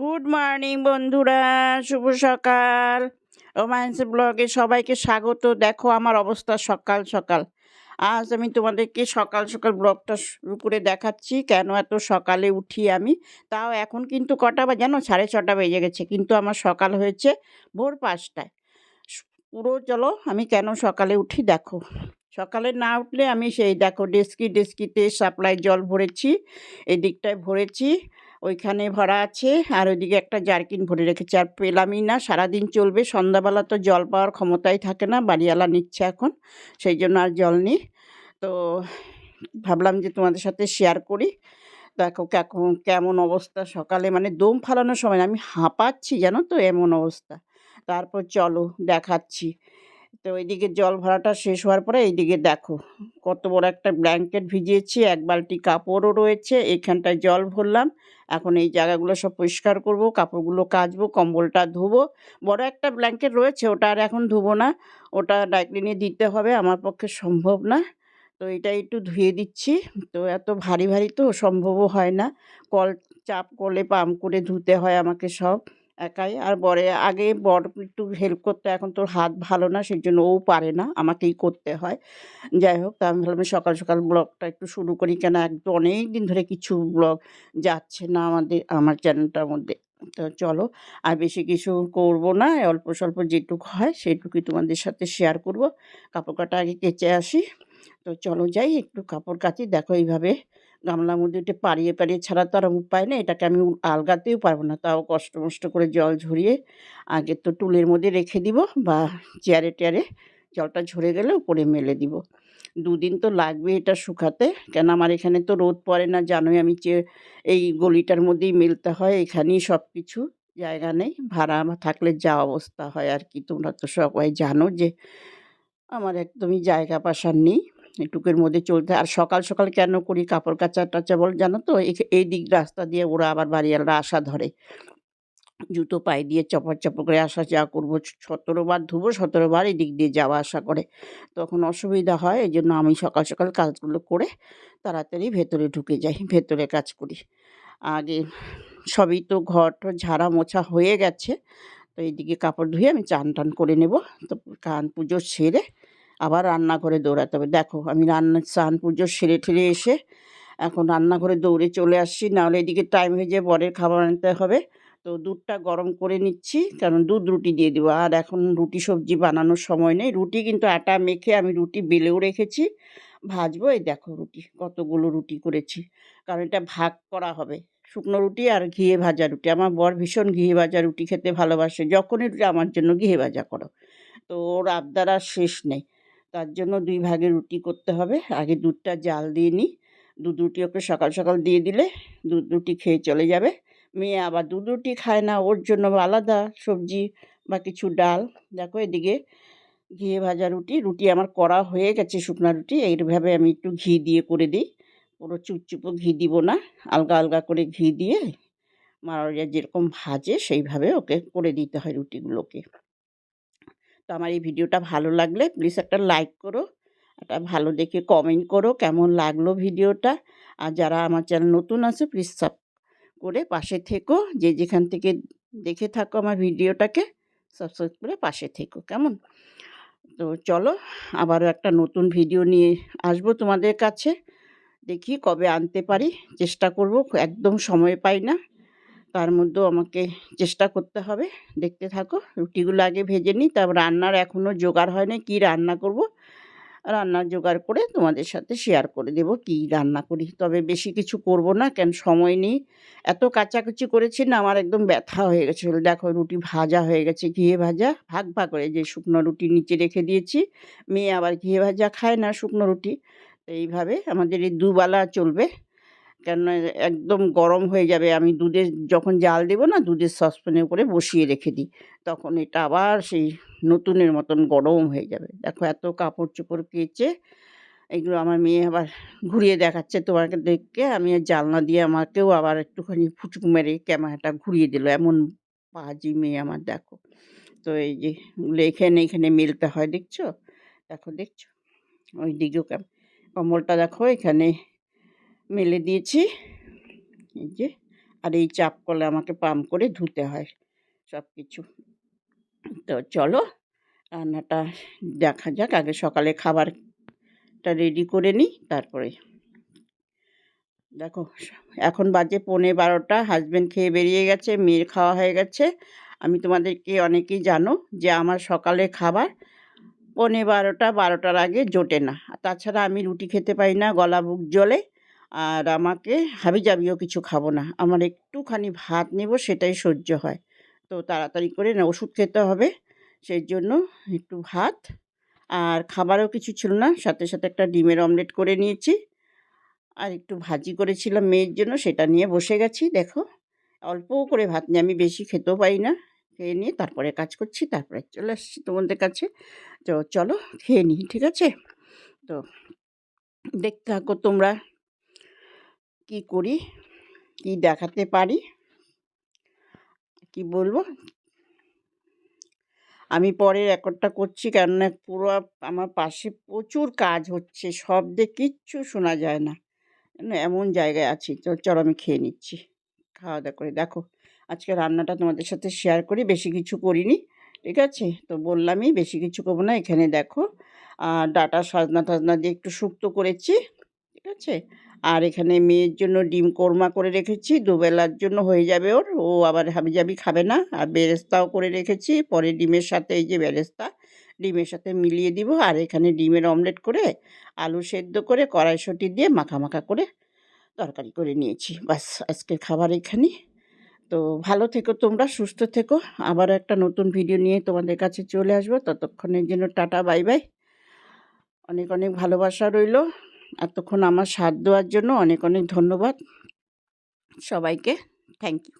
Good morning বন্ধুরা। শুভ সকাল। Romance ব্লগে সবাইকে স্বাগত। দেখো, আমার অবস্থা সকাল সকাল। আজ আমি তোমাদেরকে সকাল সকাল ব্লগটা শুরু করে দেখাচ্ছি। কেন এত সকালে উঠি আমি? তাও এখন কিন্তু কটা বা, জানো, সাড়ে ছটা বেজে গেছে। কিন্তু আমার সকাল হয়েছে ভোর পাঁচটায়। পুরো, চলো, আমি কেন সকালে উঠি? দেখো, সকালে না উঠলে আমি সেই, দেখো, ডেস্কি, ডেস্কিতে সাপ্লাই জল ভরেছি এই দিকটায় ভরেছি। ওইখানে ভরা আছে। আর ওইদিকে একটা জার্কিন ভরে রেখেছে। আর পেলামই না, সারাদিন চলবে। সন্ধ্যাবেলা তো জল পাওয়ার ক্ষমতাই থাকে না, বাড়িওয়ালা নিচ্ছে এখন, সেই জন্য আর জল নেই। তো ভাবলাম যে তোমাদের সাথে শেয়ার করি। দেখো কেমন কেমন অবস্থা সকালে। মানে দম ফালানোর সময় আমি হাঁপাচ্ছি জানো তো, এমন অবস্থা। তারপর চলো, দেখাচ্ছি। তো এইদিকে জল ভরাটা শেষ হওয়ার পরে এইদিকে দেখো কত বড় একটা ব্ল্যাঙ্কেট ভিজিয়েছি, এক বালতি কাপড়ও রয়েছে এইখানটায় জল ভরলাম। এখন এই জায়গাগুলো সব পরিষ্কার করব, কাপড়গুলো কাচবো, কম্বলটা ধুবো। বড় একটা ব্ল্যাঙ্কেট রয়েছে, ওটা আর এখন ধুবো না, ওটা ডাইক্লিনে দিতে হবে, আমার পক্ষে সম্ভব না। তো এটা একটু ধুয়ে দিচ্ছি, তো এত ভারী ভারী তো সম্ভবও হয় না, কল চাপ কলে পাম্প করে ধুতে হয় আমাকে সব। একাই। আর বরে আগে বর একটু হেল্প করতে, এখন তোর হাত ভালো না সেই জন্য ও পারে না, আমাকেই করতে হয়। যাই হোক, তা আমি ভাবলাম সকাল সকাল ব্লগটা একটু শুরু করি, কেন একদম অনেক দিন ধরে কিছু ব্লগ যাচ্ছে না আমাদের, আমার চ্যানেলটার মধ্যে। তো চলো, আর বেশি কিছু করব না, অল্প স্বল্প যেটুকু হয় সেটুকুই তোমাদের সাথে শেয়ার করব। কাপড় কাটা আগে কেচে আসি। তো চলো যাই, একটু কাপড় কাচি, দেখো এইভাবে গামলার মধ্যে একটু পাড়িয়ে পাড়িয়ে ছাড়া তো আর উপায় নেই, এটাকে আমি আলগাতেও পারব না। তাও কষ্ট মষ্ট করে জল ঝরিয়ে আগে তো টুলের মধ্যে রেখে দিব বা চেয়ারে টেয়ারে জলটা ঝরে গেলে উপরে মেলে দিব। দুদিন তো লাগবে এটা শুকাতে, কেন আমার এখানে তো রোদ পড়ে না, জানোই আমি যে এই গলিটার মধ্যেই মেলতে হয়, এখানেই সব কিছু জায়গা নেই, ভাড়া থাকলে যা অবস্থা হয় আর কি, তোমরা তো সবাই জানো যে আমার একদমই জায়গা পাশার নেই। এটুকুর মধ্যে চলতে আর সকাল সকাল কেন করি কাপড় কাচা টাচা বল, জানো তো? এই দিক রাস্তা দিয়ে ওরা আবার বাড়িওয়ালারা আসা ধরে। জুতো পায়ে দিয়ে চপর চপর করে আসা যাওয়া করব। সতেরো বার ধুবো, সতেরো বার এদিক দিয়ে যাওয়া আসা করে। তখন অসুবিধা হয়, এই জন্য আমি সকাল সকাল কাজগুলো করে তাড়াতাড়ি ভেতরে ঢুকে যাই, ভেতরে কাজ করি। আগে সবই তো ঘর ঝাড়া মোছা হয়ে গেছে। তো এইদিকে কাপড় ধুয়ে আমি চান টান করে নেব। তো কান পুজো সেরে আবার রান্নাঘরে দৌড়াতে হবে। দেখো, আমি রান্না, স্নান, পুজো সেরে ঠেরে এসে এখন রান্নাঘরে দৌড়ে চলে আসছি। নাহলে এদিকে টাইম হয়ে যায় বরের খাবার আনতে হবে। তো দুধটা গরম করে নিচ্ছি, কারণ দুধ রুটি দিয়ে দেবো। আর এখন রুটি সবজি বানানোর সময় নেই। রুটি কিন্তু আটা মেখে আমি রুটি বেলেও রেখেছি। ভাজবো, এই দেখো রুটি, কতগুলো রুটি করেছি। কারণ এটা ভাগ করা হবে। শুকনো রুটি আর ঘিয়ে ভাজা রুটি। আমার বর ভীষণ ঘিয়ে ভাজা রুটি খেতে ভালোবাসে। যখনই রুটি আমার জন্য ঘিয়ে ভাজা করো। তো ওর আবদার আর শেষ নেই। তার জন্য দুই ভাগে রুটি করতে হবে। আগে দুধটা জাল দিয়ে নিই। দুধ রুটি ওকে সকাল সকাল দিয়ে দিলে দুধ রুটি খেয়ে চলে যাবে। মেয়ে আবার দুধ রুটি খায় না, ওর জন্য আলাদা সবজি বা কিছু ডাল। দেখো এদিকে ঘিয়ে ভাজা রুটি রুটি আমার করা হয়ে গেছে শুকনা রুটি, এইভাবে আমি একটু ঘি দিয়ে করে দিই। পুরো চুপচুপো ঘি দিব না, আলগা আলগা করে ঘি দিয়ে মারারিয়া যেরকম ভাজে সেইভাবে ওকে করে দিতে হয় রুটিগুলোকে। তো আমার এই ভিডিওটা ভালো লাগলে প্লিজ একটা লাইক করো, একটা ভালো দেখে কমেন্ট করো কেমন লাগল ভিডিওটা। আর যারা আমার চ্যানেল নতুন আছে প্লিজ সাব করে পাশে থেকো, যে যেখান থেকে দেখে থাকো আমার ভিডিওটাকে সাবস্ক্রাইব করে পাশে থেকো কেমন? তো চলো, আবারও একটা নতুন ভিডিও নিয়ে আসব তোমাদের কাছে। দেখি কবে আনতে পারি, চেষ্টা করব, একদম সময় পাই না। তার মধ্যেও আমাকে চেষ্টা করতে হবে। দেখতে থাকো, রুটিগুলো আগে ভেজে নিই, তারপর রান্নার এখনও জোগাড় হয় না কী রান্না করব। রান্নার জোগাড় করে তোমাদের সাথে শেয়ার করে দেব কি রান্না করি। তবে বেশি কিছু করব না, কেন সময় নেই। এত কাচাকুচি করেছি না, আমার একদম ব্যথা হয়ে গেছে দেখো, রুটি ভাজা হয়ে গেছে ঘিয়ে ভাজা, ভাগ ভাগ করে যে শুকনো রুটি নিচে রেখে দিয়েছি। মেয়ে আবার ঘিয়ে ভাজা খায় না শুকনো রুটি। তো এইভাবে আমাদের এই দুবেলা চলবে। কেন একদম গরম হয়ে যাবে, আমি দুধের যখন জাল দেবো না, দুধের সসপ্যানের উপরে বসিয়ে রেখে দিই। তখন এটা আবার সেই নতুনের মতন গরম হয়ে যাবে। দেখো এত কাপড় চোপড় পেয়েছে এগুলো আমার মেয়ে আবার ঘুরিয়ে দেখাচ্ছে তোমাকে দেখে আমি জালনা দিয়ে আমাকেও আবার একটুখানি ফুচুক মেরে ক্যামেরাটা ঘুরিয়ে দিল। এমন বাজি মেয়ে আমার, দেখো। তো এই যে এখানে এখানে মেলতে হয়, দেখছ? দেখো, দেখছ? ওই দিকেও কম্বলটা দেখো, এখানে মেলে দিয়েছি। এই যে, আর এই চাপ কলে আমাকে পাম্প করে ধুতে হয় সব কিছু তো চলো, রান্নাটা দেখা যাক, আগে সকালে খাবারটা রেডি করে নিই, তারপরে। দেখো, এখন বাজে পৌনে বারোটা হাজব্যান্ড খেয়ে বেরিয়ে গেছে, মেয়ের খাওয়া হয়ে গেছে। আমি তোমাদেরকে অনেকেই জানো যে আমার সকালে খাবার পৌনে বারোটা, বারোটার আগে জোটে না। তাছাড়া আমি রুটি খেতে পারি না, গলা বুক জ্বলে। আর আমাকে হাবি হাবিজাবিও কিছু খাব না। আমার একটুখানি ভাত নেব, সেটাই সহ্য হয়। তো তাড়াতাড়ি করে না, ওষুধ খেতে হবে, সেই জন্য একটু ভাত। আর খাবারও কিছু ছিল না, সাথে সাথে একটা ডিমের অমলেট করে নিয়েছি। আর একটু ভাজি করেছিলাম মেয়ের জন্য, সেটা নিয়ে বসে গেছি, দেখো। অল্প করে ভাত নিয়ে আমি বেশি খেতেও পারি না। খেয়ে নিয়ে তারপরে কাজ করছি, তারপরে চলে আসছি তোমাদের কাছে। তো চলো, খেয়ে নিই, ঠিক আছে? তো দেখতে থাকো তোমরা। কি করি? কি দেখাতে পারি? কি বলব? আমি পরে রেকর্ডটা করছি কেননা পুরো আমার পাশে প্রচুর কাজ হচ্ছে। শব্দে কিচ্ছু শোনা যায় না। এমন জায়গায় আছি। তো চলো আমি খেয়ে নিচ্ছি। খাওয়া দাওয়া করে দেখো। আজকে রান্নাটা তোমাদের সাথে শেয়ার করি, বেশি কিছু করিনি। ঠিক আছে? তো বললামই বেশি কিছু করব না। এখানে দেখো আর ডাটা সাজনা টাজনা দিয়ে একটু শুক্তো করেছি। ঠিক আছে? আর এখানে মেয়ের জন্য ডিম কোরমা করে রেখেছি, দুবেলার জন্য হয়ে যাবে ওর, ও আবার হাবিজাবি খাবে না। আর বেরেস্তাও করে রেখেছি, পরে ডিমের সাথে এই যে বেরেস্তা, ডিমের সাথে মিলিয়ে দিব। আর এখানে ডিমের অমলেট করে আলু সেদ্ধ করে কড়াইশুঁটি দিয়ে মাখা করে তরকারি করে নিয়েছি। বাস, আজকের খাবার এখানে। তো ভালো থেকো তোমরা, সুস্থ থেকো। আবার একটা নতুন ভিডিও নিয়ে তোমাদের কাছে চলে আসব। ততক্ষণের জন্য টাটা, বাই বাই। অনেক অনেক ভালোবাসা রইল। এতক্ষণ আমার সাথ দেওয়ার জন্য অনেক অনেক ধন্যবাদ। সবাইকে থ্যাংক ইউ